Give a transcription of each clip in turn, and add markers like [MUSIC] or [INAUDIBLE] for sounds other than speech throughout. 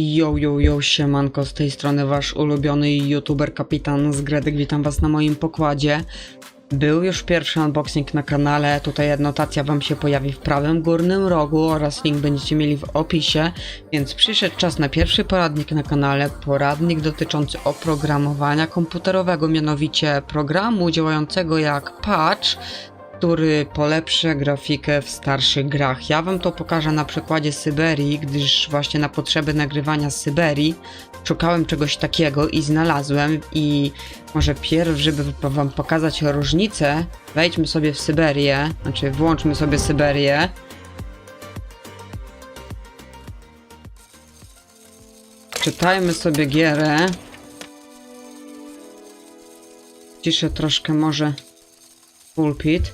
Yo, yo, yo, siemanko, z tej strony wasz ulubiony youtuber Kapitan z Gredek, witam was na moim pokładzie. Był już pierwszy unboxing na kanale, tutaj adnotacja wam się pojawi w prawym górnym rogu oraz link będziecie mieli w opisie, więc przyszedł czas na pierwszy poradnik na kanale, poradnik dotyczący oprogramowania komputerowego, mianowicie programu działającego jak patch, który polepszy grafikę w starszych grach. Ja wam to pokażę na przykładzie Syberii, gdyż właśnie na potrzeby nagrywania Syberii szukałem czegoś takiego i znalazłem i może pierw, żeby wam pokazać różnicę, wejdźmy sobie w Syberię, znaczy włączmy sobie Syberię. Czytajmy sobie gierę. Ciszę troszkę może pulpit.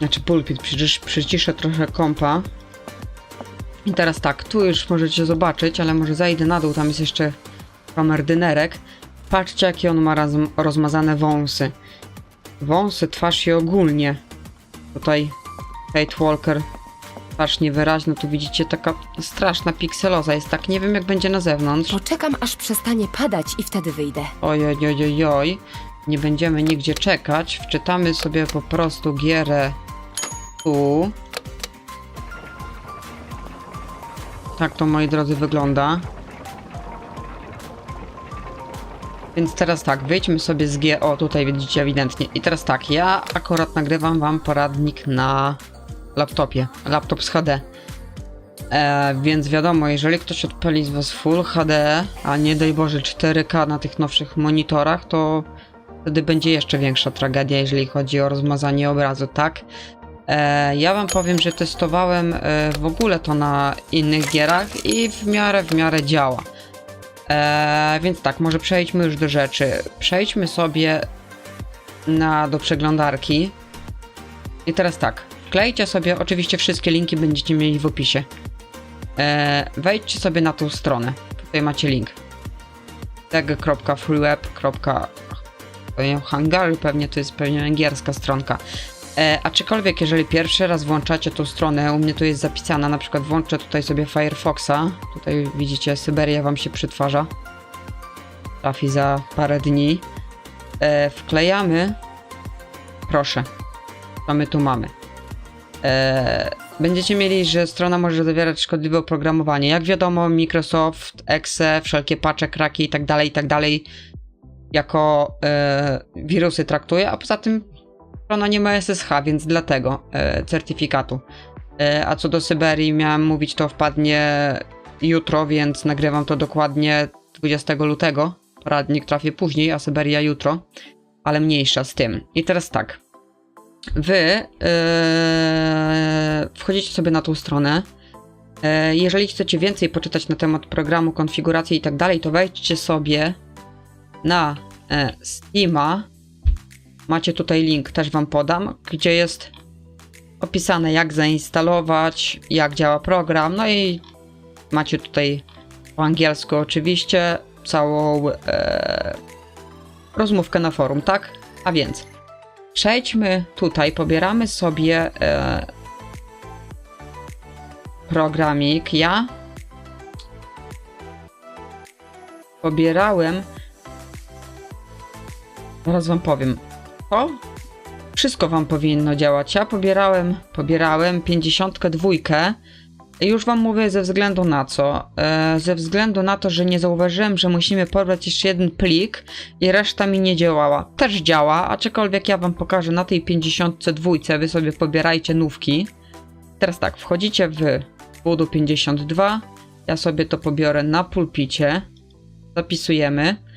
Znaczy pulpit, przecież przyciszę trochę kompa. I teraz tak, tu już możecie zobaczyć, ale może zajdę na dół, tam jest jeszcze kamerdynerek. Patrzcie jakie on ma rozmazane wąsy. Wąsy, twarz i ogólnie. Tutaj Kate Walker, twarz niewyraźna, tu widzicie taka straszna pikseloza jest, tak nie wiem jak będzie na zewnątrz. Poczekam, aż przestanie padać i wtedy wyjdę. Oj, oj, oj, oj, oj. Nie będziemy nigdzie czekać. Wczytamy sobie po prostu gierę tu. Tak to, moi drodzy, wygląda. Więc teraz tak, wyjdźmy sobie z G. O, tutaj widzicie ewidentnie. I teraz tak, ja akurat nagrywam wam poradnik na laptopie. Laptop z HD. E, więc wiadomo, jeżeli ktoś odpali z Was Full HD, a nie daj Boże 4K na tych nowszych monitorach, to wtedy będzie jeszcze większa tragedia, jeżeli chodzi o rozmazanie obrazu, tak? E, ja Wam powiem, że testowałem e, w ogóle to na innych gierach i w miarę, w miarę działa. E, więc tak, może przejdźmy już do rzeczy. Przejdźmy sobie na, do przeglądarki. I teraz tak, wklejcie sobie, oczywiście wszystkie linki będziecie mieli w opisie. Wejdźcie sobie na tą stronę. Tutaj macie link. tag.freeweb.hungary pewnie to jest pewnie angielska stronka. E, aczkolwiek jeżeli pierwszy raz włączacie tą stronę, u mnie tu jest zapisana, na przykład włączę tutaj sobie Firefoxa. Tutaj widzicie, Syberia wam się przytwarza. Trafi za parę dni. E, wklejamy. Proszę. Co my tu mamy? E, będziecie mieli, że strona może zawierać szkodliwe oprogramowanie. Jak wiadomo, Microsoft, Exe, wszelkie patche, kraki i tak dalej, i tak jako e, wirusy traktuje, a poza tym strona nie ma SSH, więc dlatego e, certyfikatu. E, a co do Syberii, miałem mówić, to wpadnie jutro, więc nagrywam to dokładnie 20 lutego. Poradnik trafi później, a Syberia jutro, ale mniejsza z tym. I teraz tak. Wy yy, wchodzicie sobie na tą stronę. Yy, jeżeli chcecie więcej poczytać na temat programu, konfiguracji i tak dalej, to wejdźcie sobie na e, Steama. Macie tutaj link, też Wam podam, gdzie jest opisane jak zainstalować, jak działa program. No i macie tutaj po angielsku oczywiście całą e, rozmówkę na forum, tak? A więc Przejdźmy tutaj, pobieramy sobie e, programik. Ja pobierałem. Zaraz wam powiem. To wszystko wam powinno działać. Ja pobierałem, pobierałem 52. Już wam mówię ze względu na co? E, ze względu na to, że nie zauważyłem, że musimy pobrać jeszcze jeden plik i reszta mi nie działała. Też działa, aczkolwiek ja wam pokażę na tej 52, wy sobie pobierajcie nówki. Teraz tak, wchodzicie w Voodoo 52, ja sobie to pobiorę na pulpicie, zapisujemy.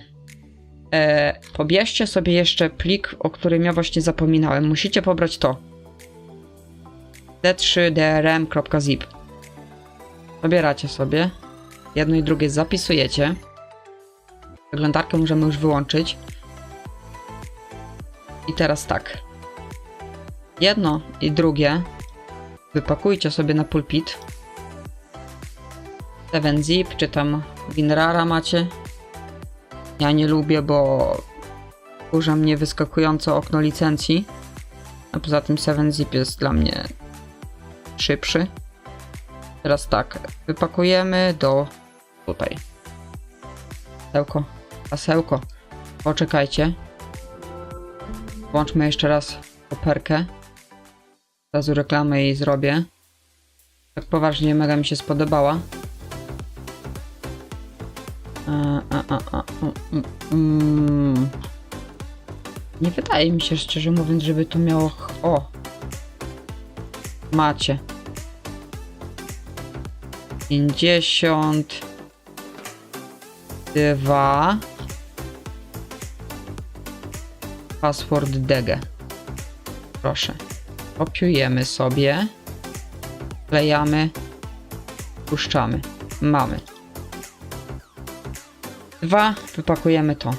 E, pobierzcie sobie jeszcze plik, o którym ja właśnie zapominałem. Musicie pobrać to. d3drm.zip Pobieracie sobie. Jedno i drugie zapisujecie. Przeglądarkę możemy już wyłączyć. I teraz tak. Jedno i drugie wypakujcie sobie na pulpit. 7zip, czy tam WinRara macie. Ja nie lubię, bo kurza mnie wyskakujące okno licencji. A poza tym 7zip jest dla mnie szybszy. Teraz tak, wypakujemy do tutaj. Sełko, pasełko. Poczekajcie. Włączmy jeszcze raz koperkę. Razu reklamę jej zrobię. Tak poważnie, mega mi się spodobała. A, a, mm, mm. Nie wydaje mi się, szczerze mówiąc, żeby to miało... O! Macie. 52 Password DG. Proszę. Kopiujemy sobie. Klejamy. Puszczamy. Mamy. Dwa. Wypakujemy to.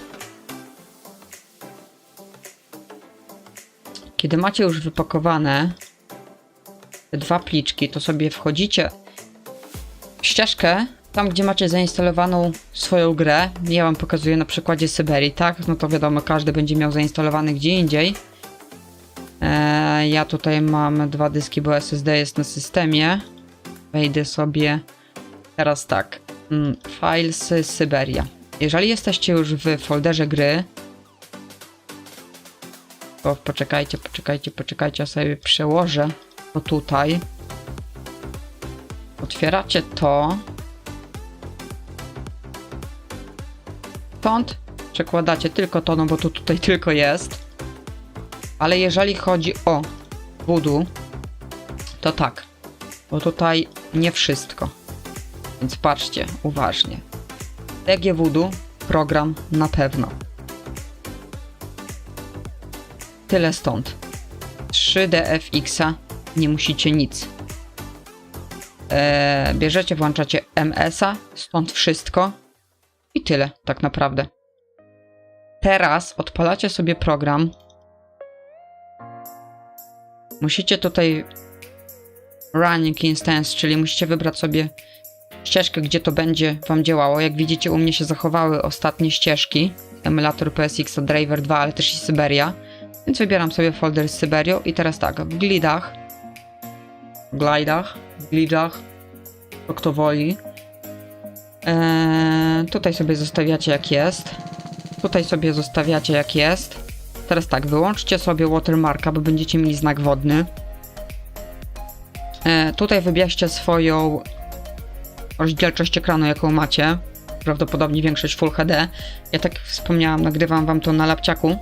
Kiedy macie już wypakowane te dwa pliczki, to sobie wchodzicie w ścieżkę, tam gdzie macie zainstalowaną swoją grę. Ja wam pokazuję na przykładzie Syberii, tak? No to wiadomo, każdy będzie miał zainstalowany gdzie indziej. Eee, ja tutaj mam dwa dyski, bo SSD jest na systemie. Wejdę sobie teraz tak. Mm, Files Syberia. Jeżeli jesteście już w folderze gry, to poczekajcie, poczekajcie, poczekajcie, ja sobie przełożę to tutaj. Otwieracie to. Stąd przekładacie tylko to, no bo to tutaj [LAUGHS] tylko jest. Ale jeżeli chodzi o voodoo, to tak. Bo tutaj nie wszystko. Więc patrzcie uważnie. Voodoo, program na pewno. Tyle stąd. 3DFX-a nie musicie nic. Eee, bierzecie, włączacie MS-a, stąd wszystko i tyle, tak naprawdę. Teraz odpalacie sobie program. Musicie tutaj running instance, czyli musicie wybrać sobie ścieżkę, gdzie to będzie Wam działało. Jak widzicie, u mnie się zachowały ostatnie ścieżki. Emulator PSX, Driver 2, ale też i Syberia. Więc wybieram sobie folder z Syberią i teraz tak, w glidach, glidach, glidach, to kto woli. Eee, tutaj sobie zostawiacie jak jest. Tutaj sobie zostawiacie jak jest. Teraz tak, wyłączcie sobie watermarka, bo będziecie mieli znak wodny. Eee, tutaj wybierzcie swoją rozdzielczość ekranu, jaką macie. Prawdopodobnie większość Full HD. Ja tak wspomniałam, nagrywam wam to na lapciaku.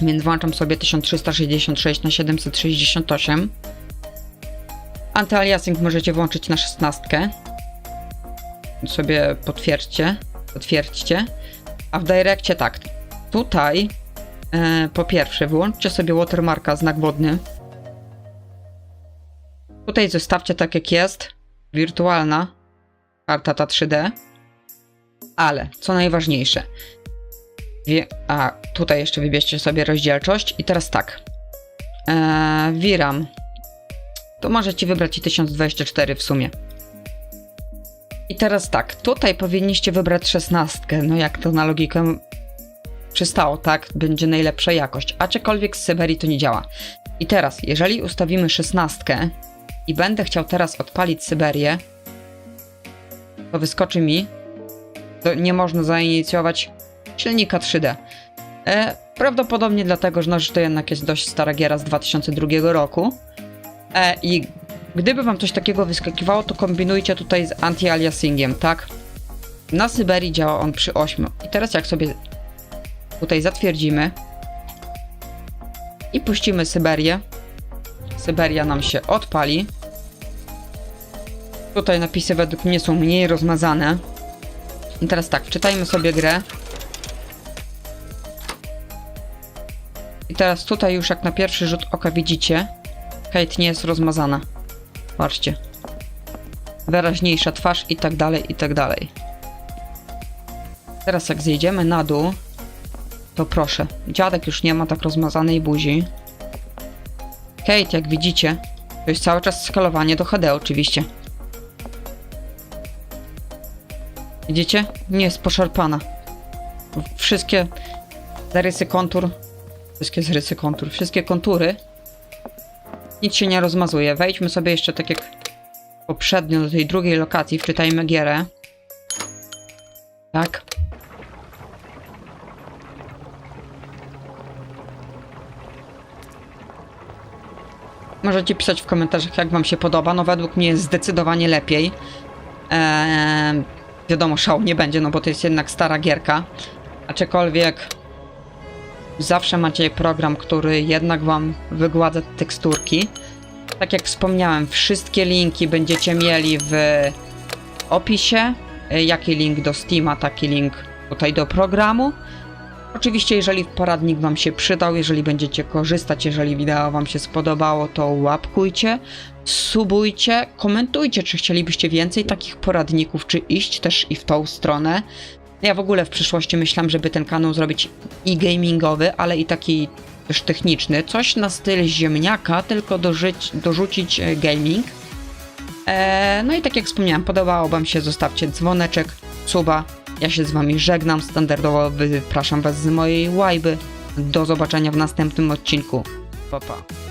Więc włączam sobie 1366 na 768. Antyaliasing możecie włączyć na 16. Sobie potwierdźcie, potwierdźcie. A w Direccie tak. Tutaj e, po pierwsze wyłączcie sobie watermarka, znak wodny. Tutaj zostawcie tak jak jest. Wirtualna karta ta 3D. Ale co najważniejsze, Wie, a tutaj jeszcze wybierzcie sobie rozdzielczość i teraz tak. Eee, VRAM. To możecie wybrać i 1024 w sumie. I teraz tak, tutaj powinniście wybrać 16. No jak to na logikę przystało, tak? Będzie najlepsza jakość. Aczkolwiek z Syberii to nie działa. I teraz, jeżeli ustawimy 16 i będę chciał teraz odpalić Syberię, to wyskoczy mi, to nie można zainicjować silnika 3D. E, prawdopodobnie dlatego, że, no, że to jednak jest dość stara giera z 2002 roku. E, I gdyby wam coś takiego wyskakiwało, to kombinujcie tutaj z anti-aliasingiem, tak? Na Syberii działa on przy 8. I teraz jak sobie tutaj zatwierdzimy i puścimy Syberię, Syberia nam się odpali. Tutaj napisy według mnie są mniej rozmazane. I teraz tak, wczytajmy sobie grę. I teraz tutaj już jak na pierwszy rzut oka widzicie, Kate nie jest rozmazana. Patrzcie. Wyraźniejsza twarz i tak dalej, i tak dalej. Teraz jak zjedziemy na dół, to proszę, dziadek już nie ma tak rozmazanej buzi. Kate, jak widzicie, to jest cały czas skalowanie do HD oczywiście. Widzicie? Nie jest poszarpana. Wszystkie zarysy kontur Wszystkie zrysy kontur, wszystkie kontury. Nic się nie rozmazuje. Wejdźmy sobie jeszcze tak jak poprzednio do tej drugiej lokacji, wczytajmy gierę. Tak. Możecie pisać w komentarzach, jak wam się podoba. No według mnie jest zdecydowanie lepiej. Eee, wiadomo, szału nie będzie, no bo to jest jednak stara gierka. Aczkolwiek zawsze macie program, który jednak wam wygładza teksturki. Tak jak wspomniałem, wszystkie linki będziecie mieli w opisie. E, Jaki link do Steama, taki link tutaj do programu. Oczywiście, jeżeli poradnik Wam się przydał, jeżeli będziecie korzystać, jeżeli wideo Wam się spodobało, to łapkujcie, subujcie, komentujcie, czy chcielibyście więcej takich poradników, czy iść też i w tą stronę. Ja w ogóle w przyszłości myślałem, żeby ten kanał zrobić i gamingowy, ale i taki też techniczny. Coś na styl ziemniaka, tylko dożyć, dorzucić e, gaming. Eee, no i tak jak wspomniałem, podobało Wam się, zostawcie dzwoneczek, suba. Ja się z Wami żegnam, standardowo wypraszam Was z mojej łajby. Do zobaczenia w następnym odcinku. Pa, pa.